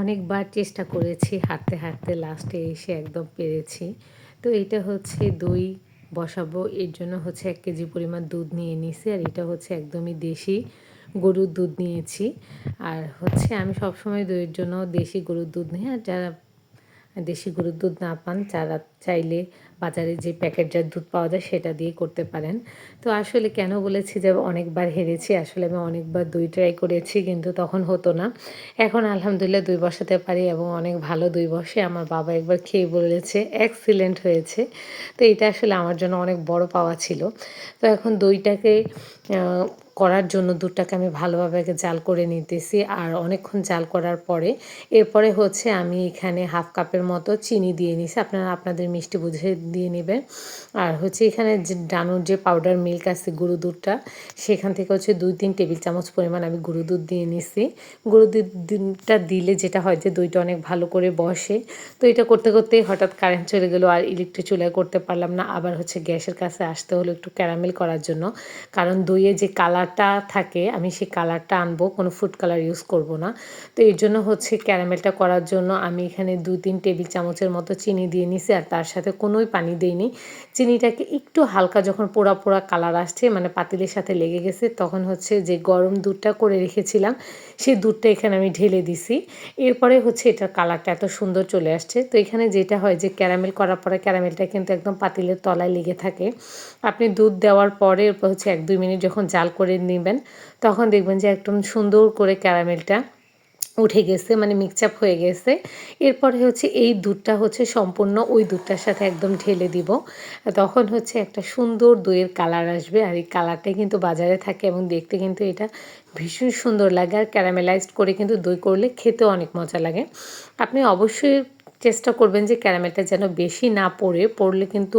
অনেকবার চেষ্টা করেছি, হাঁটতে হাঁটতে লাস্টে এসে একদম পেরেছি। তো এটা হচ্ছে দই বসাবো, এর জন্য হচ্ছে এক কেজি পরিমাণ দুধ নিয়ে নিছি আর এটা হচ্ছে একদমই দেশি গরুর দুধ নিয়েছি। আর হচ্ছে আমি সবসময় দইয়ের জন্য দেশি গরুর দুধ নিই, আর যারা দেশি গরুর দুধ না পান, যারা চাইলে বাজারে যে প্যাকেটজাত দুধ পাওয়া যায় সেটা দিয়ে করতে পারেন। তো আসলে কেন বলেছি যে অনেকবার হেরেছি? আসলে আমি অনেকবার দই ট্রাই করেছি কিন্তু তখন হতো না। এখন আলহামদুলিল্লাহ দই বসাতে পারি এবং অনেক ভালো দই বসে। আমার বাবা একবার খেয়ে বলেছে এক্সিলেন্ট হয়েছে। তো এটা আসলে আমার জন্য অনেক বড় পাওয়া ছিল। তো এখন দইটাকে করার জন্য দুধটাকে আমি ভালোভাবে আগে জাল করে নিতেছি আর অনেকক্ষণ জাল করার পরে এরপরে হচ্ছে আমি এখানে হাফ কাপের মতো চিনি দিয়ে নিছি। আপনারা, আপনাদের মিষ্টি বুঝে দিয়ে নেবেন আর হচ্ছে এখানে যে ডানুর যে পাউডার মিল্ক আছে গুঁড়ো দুধটা, সেখান থেকে হচ্ছে দুই তিন টেবিল চামচ পরিমাণ আমি গুঁড়ো দুধ দিয়ে নিছি। গুঁড়ো দুধটা দিলে যেটা হয় যে দইটা অনেক ভালো করে বসে। তো এটা করতে করতে হঠাৎ কারেন্ট চলে গেলো আর ইলেকট্রিক চুলায় করতে পারলাম না। আবার হচ্ছে গ্যাসের কাছে আসতে হলো একটু ক্যারামেল করার জন্য। কারণ দইয়ে যে কালারটা থাকে, আমি সেই কালারটা আনব, কোনো ফুড কালার ইউজ করব না। তো এর জন্য হচ্ছে ক্যারামেলটা করার জন্য আমি এখানে দু তিন টেবিল চামচের মতো চিনি দিয়ে নিছি। আর তার সাথে কোনোই পানি দিইনি। চিনিটাকে একটু হালকা যখন পোড়া পোড়া কালার আসছে মানে পাতিলের সাথে লেগে গেছে, তখন হচ্ছে যে গরম দুধটা করে রেখেছিলাম সেই দুধটা এখানে আমি ঢেলে দিছি। এরপরে হচ্ছে এটার কালারটা এত সুন্দর চলে আসছে। তো এখানে যেটা হয় যে ক্যারামেল করার পরে ক্যারামেলটা কিন্তু একদম পাতিলের তলায় লেগে থাকে। আপনি দুধ দেওয়ার পরে হচ্ছে এক দুই মিনিট যখন জাল করে নেবেন, তখন দেখবেন যে একদম সুন্দর করে ক্যারামেলটা উঠে গেছে মানে মিক্সআপ হয়ে গেছে। এরপরে হচ্ছে এই দুধটা হচ্ছে সম্পূর্ণ ওই দুধটার সাথে একদম ঢেলে দিব। তখন হচ্ছে একটা সুন্দর দইয়ের কালার আসবে। আর এই কালারটাই কিন্তু বাজারে থাকে এবং দেখতে কিন্তু এটা ভীষণ সুন্দর লাগে আর ক্যারামেলাইজড করে কিন্তু দই করলে খেতেও অনেক মজা লাগে। আপনি অবশ্যই চেষ্টা করবেন যে ক্যারামেলটা যেন বেশি না পড়ে, পড়লে কিন্তু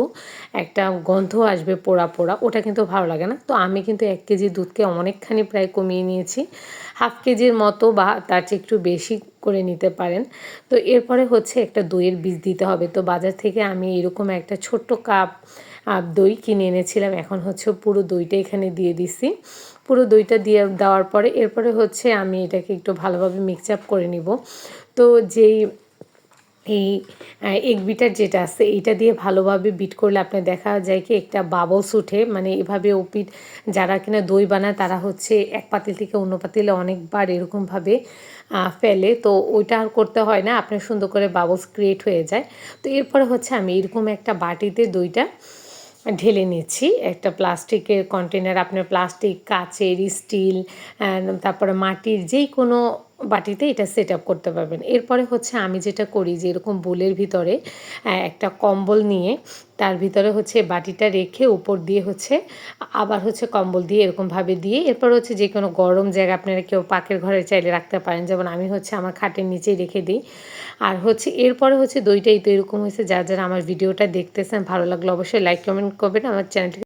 একটা গন্ধ আসবে পোড়া পোড়া, ওটা কিন্তু ভালো লাগে না। তো আমি কিন্তু এক কেজি দুধকে অনেকখানি প্রায় কমিয়ে নিয়েছি, হাফ কেজির মতো বা তার চেয়ে একটু বেশি করে নিতে পারেন। তো এরপরে হচ্ছে একটা দইয়ের বীজ দিতে হবে। তো বাজার থেকে আমি এরকম একটা ছোট্ট কাপ দই কিনে এনেছিলাম। এখন হচ্ছে পুরো দইটা এখানে দিয়ে দিছি। পুরো দইটা দিয়ে দেওয়ার পরে এরপরে হচ্ছে আমি এটাকে একটু ভালোভাবে মিক্স আপ করে নিব। তো যেই এই এগ বিটার যেটা আছে, এইটা দিয়ে ভালোভাবে বিট করলে আপনার দেখা যায় কি একটা বাবলস উঠে মানে এভাবে ওপিট যারা কিনা দই বানায় তারা হচ্ছে এক পাতিল থেকে অন্য পাতিলে অনেকবার এরকমভাবে ফেলে। তো ওইটা আর করতে হয় না, আপনার সুন্দর করে বাবলস ক্রিয়েট হয়ে যায়। তো এরপরে হচ্ছে আমি এরকম একটা বাটিতে দইটা ঢেলে নিচ্ছি একটা প্লাস্টিকের কন্টেনার আপনার প্লাস্টিক কাচের স্টিল তারপরে মাটির যেই কোনো বাটিতে এটা সেট আপ করতে পারবেন। এরপরে হচ্ছে আমি যেটা করি যে, এরকম বোলের ভিতরে একটা কম্বল নিয়ে তার ভিতরে হচ্ছে বাটিটা রেখে উপর দিয়ে হচ্ছে আবার হচ্ছে কম্বল দিয়ে এরকমভাবে দিয়ে, এরপর হচ্ছে যে কোনো গরম জায়গা আপনারা কেউ পাকের ঘরে চাইলে রাখতে পারেন। যেমন আমি হচ্ছে আমার খাটের নিচেই রেখে দিই। আর হচ্ছে এরপরে হচ্ছে দইটাই তো এরকম হয়েছে। যারা যারা আমার ভিডিওটা দেখতেছেন, ভালো লাগল অবশ্যই লাইক কমেন্ট করবেন। আমার চ্যানেলটি